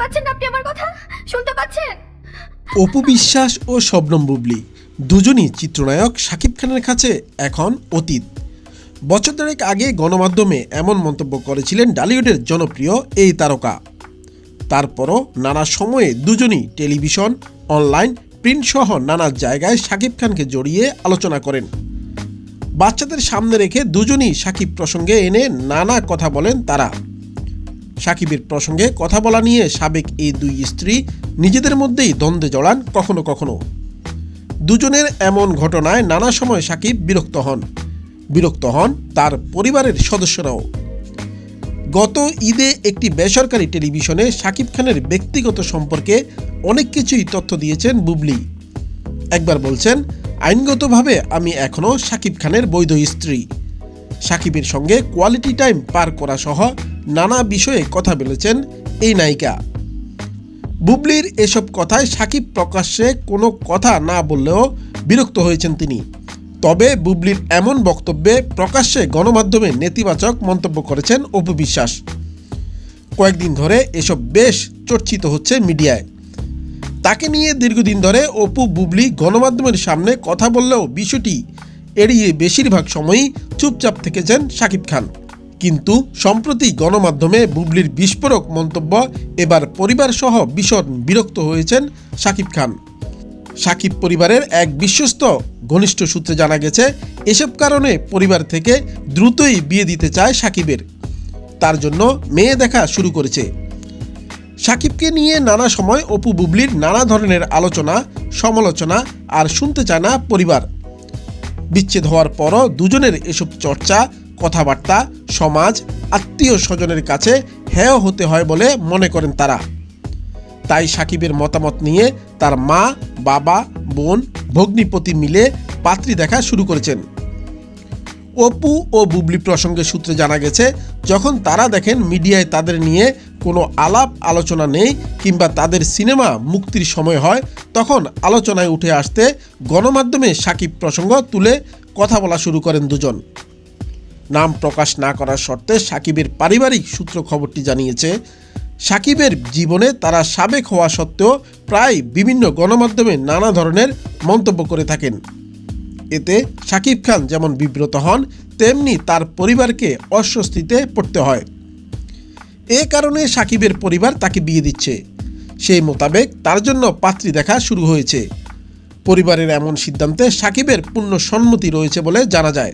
পাচ্ছেন আপনি আমার কথা? শুনতে পাচ্ছেন? অপু বিশ্বাস ও শবনম বুবলি, দুজনই চিত্রনায়ক শাকিব খানের কাছে এখন অতীত। বছর দেড়েক আগে গণমাধ্যমে এমন মন্তব্য করেছিলেন ডালিউডের জনপ্রিয় এই তারকা। তারপরও নানা সময়ে দুজনই টেলিভিশন, অনলাইন প্রিন্ট সহ নানা জায়গায় শাকিব খানকে জড়িয়ে আলোচনা করেন। বাচ্চাদের সামনে রেখে দুজনই সাকিব প্রসঙ্গে এনে নানা কথা বলেন তারা। সাকিবের প্রসঙ্গে কথা বলা নিয়ে সাবেক এই দুই স্ত্রী নিজেদের মধ্যেই দ্বন্দ্বে জড়ান কখনো কখনো। দুজনের এমন ঘটনায় নানা সময় সাকিব বিরক্ত হন। বিরক্ত হন তার পরিবারের সদস্যরাও। গত ঈদে একটি বেসরকারি টেলিভিশনে সাকিব খানের ব্যক্তিগত সম্পর্কে অনেক কিছুই তথ্য দিয়েছেন বুবলি। একবার বলছেন, আইনগতভাবে আমি এখনও সাকিব খানের বৈধ স্ত্রী। সাকিবের সঙ্গে কোয়ালিটি টাইম পার করা সহ নানা বিষয়ে কথা বলেছেন এই নায়িকা। বুবলির এসব কথায় সাকিব প্রকাশ্যে কোনো কথা না বললেও বিরক্ত হয়েছেন তিনি। তবে বুবলির এমন বক্তব্যে প্রকাশ্যে গণমাধ্যমে নেতিবাচক মন্তব্য করেছেন অপু বিশ্বাস। কয়েকদিন ধরে এসব বেশ চর্চিত হচ্ছে মিডিয়ায়। তাকে নিয়ে দীর্ঘদিন ধরে অপু, বুবলি গণমাধ্যমের সামনে কথা বললেও বিষয়টি এড়িয়ে বেশিরভাগ সময়ই চুপচাপ থেকেছেন শাকিব খান। কিন্তু সম্প্রতি গণমাধ্যমে বুবলির বিস্ফোরক মন্তব্য এবার পরিবার সহ ভীষণ বিরক্ত হয়েছেন শাকিব খান। সাকিব পরিবারের এক বিশ্বস্ত ঘনিষ্ঠ সূত্রে জানা গেছে, এসব কারণে পরিবার থেকে দ্রুতই বিয়ে দিতে চায় সাকিবের। তার জন্য মেয়ে দেখা শুরু করেছে। সাকিবকে নিয়ে নানা সময় অপু বুবলির নানা ধরনের আলোচনা, সমালোচনা আর শুনতে চায় না পরিবার। বিচ্ছেদ হওয়ার পরও দুজনের এসব চর্চা কথাবার্তা, সমাজ, আত্মীয় স্বজনের কাছে হেয় হতে হয় বলে মনে করেন তারা। তাই সাকিবের মতামত নিয়ে তার মা, বাবা, বোন, ভগ্নিপতি মিলে পাত্রী দেখা শুরু করেছেন। অপু ও বুবলি প্রসঙ্গে সূত্রে জানা গেছে, যখন তারা দেখেন মিডিয়ায় তাদের নিয়ে কোনো আলাপ আলোচনা নেই কিংবা তাদের সিনেমা মুক্তির সময় হয়, তখন আলোচনায় উঠে আসতে গণমাধ্যমে সাকিব প্রসঙ্গ তুলে কথা বলা শুরু করেন দুজন। নাম প্রকাশ না করার শর্তে সাকিবের পারিবারিক সূত্র খবরটি জানিয়েছে, সাকিবের জীবনে তারা সাবেক হওয়া সত্ত্বেও প্রায় বিভিন্ন গণমাধ্যমে নানা ধরনের মন্তব্য করে থাকেন। এতে সাকিব খান যেমন বিব্রত হন, তেমনি তার পরিবারকে অস্বস্তিতে পড়তে হয়। এ কারণে সাকিবের পরিবার তাকে বিয়ে দিচ্ছে। সেই মোতাবেক তার জন্য পাত্রী দেখা শুরু হয়েছে। পরিবারের এমন সিদ্ধান্তে সাকিবের পূর্ণ সম্মতি রয়েছে বলে জানা যায়।